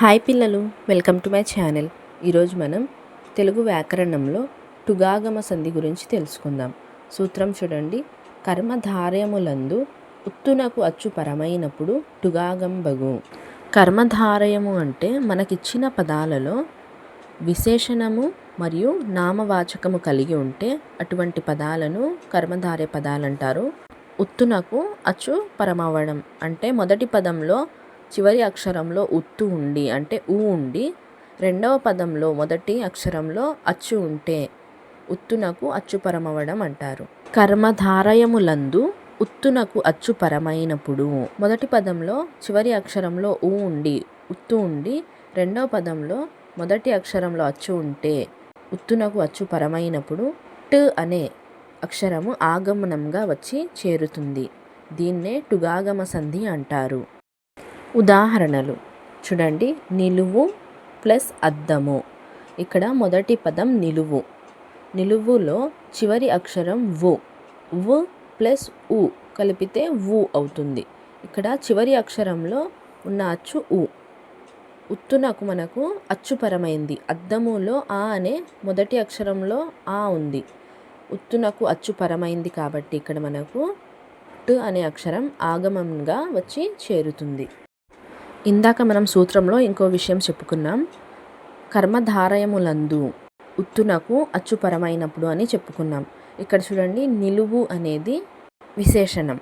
Hi పిల్లలు welcome to my channel. ఈరోజు మనం తెలుగు వ్యాకరణంలో టుగాగమ సంధి గురించి తెలుసుకుందాం. సూత్రం చూడండి. కర్మధారయములందు ఉత్తునకు అచ్చు పరమైనప్పుడు టుగాగంబగు. కర్మధారయము అంటే మనకిచ్చిన పదాలలో విశేషణము మరియు నామవాచకము కలిగి ఉంటే అటువంటి పదాలను కర్మధారయ పదాలు అంటారు ఉత్తునకు అచ్చు పరమవడం అంటే మొదటి పదంలో చివరి అక్షరంలో ఉత్తు ఉండి అంటే ఊ ఉండి రెండవ పదంలో మొదటి అక్షరంలో అచ్చు ఉంటే ఉత్తునకు అచ్చుపరమవడం అంటారు. కర్మధారయములందు ఉత్తునకు అచ్చు పరమైనప్పుడు మొదటి పదంలో చివరి అక్షరంలో ఊ ఉండి ఉత్తు ఉండి రెండవ పదంలో మొదటి అక్షరంలో అచ్చు ఉంటే ఉత్తునకు అచ్చు పరమైనప్పుడు ట్ అనే అక్షరము ఆగమనంగా వచ్చి చేరుతుంది. దీన్నే టుగాగమ సంధి అంటారు. ఉదాహరణలు. చూడండి నిలువు ప్లస్ అద్దము. ఇక్కడ మొదటి పదం నిలువు. నిలువులో చివరి అక్షరం వు. వు ప్లస్ ఉ కలిపితే వు అవుతుంది. ఇక్కడ చివరి అక్షరంలో ఉన్న అచ్చు ఉ ఉత్తునకు మనకు అచ్చుపరమైంది అద్దములో ఆ అనే మొదటి అక్షరంలో ఆ ఉంది. ఉత్తునకు అచ్చుపరమైంది కాబట్టి ఇక్కడ మనకు టు అనే అక్షరం ఆగమంగా వచ్చి చేరుతుంది. ఇందాక మనం సూత్రంలో ఇంకో విషయం చెప్పుకున్నాం. కర్మధారయములందు ఉత్తునకు అచ్చుపరమైనప్పుడు అని చెప్పుకున్నాం. ఇక్కడ చూడండి నిలువు అనేది విశేషణం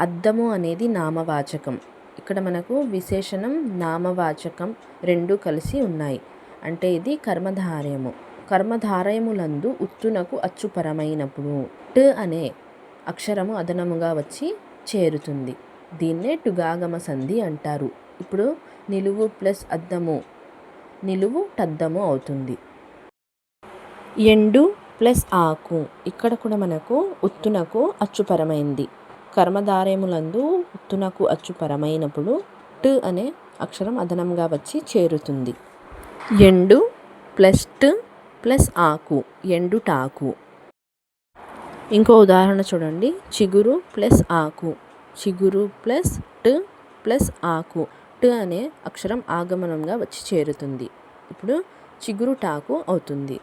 అద్దము అనేది నామవాచకం. ఇక్కడ మనకు విశేషణం నామవాచకం రెండు కలిసి ఉన్నాయి. అంటే ఇది కర్మధారయము. కర్మధారయములందు ఉత్తునకు అచ్చుపరమైనప్పుడు ట్ అనే అక్షరము అదనముగా వచ్చి చేరుతుంది. దీన్నే టుగాగమ సంధి అంటారు. ఇప్పుడు నిలువు ప్లస్ అద్దము. నిలువు టద్దము అవుతుంది. ఎండు ప్లస్ ఆకు. ఇక్కడ కూడా మనకు ఉత్తునకు అచ్చుపరమైంది. కర్మధారయములందు ఉత్తునకు అచ్చుపరమైనప్పుడు ట్ అనే అక్షరం అదనంగా వచ్చి చేరుతుంది. ఎండు ప్లస్ ట్ ప్లస్ ఆకు. ఎండుటాకు ఇంకో ఉదాహరణ చూడండి. చిగురు ప్లస్ ఆకు. చిగురు ప్లస్ ట్ ప్లస్ ఆకు. ట్ అనే అక్షరం ఆగమనంగా వచ్చి చేరుతుంది. ఇప్పుడు చిగురుటాకు అవుతుంది.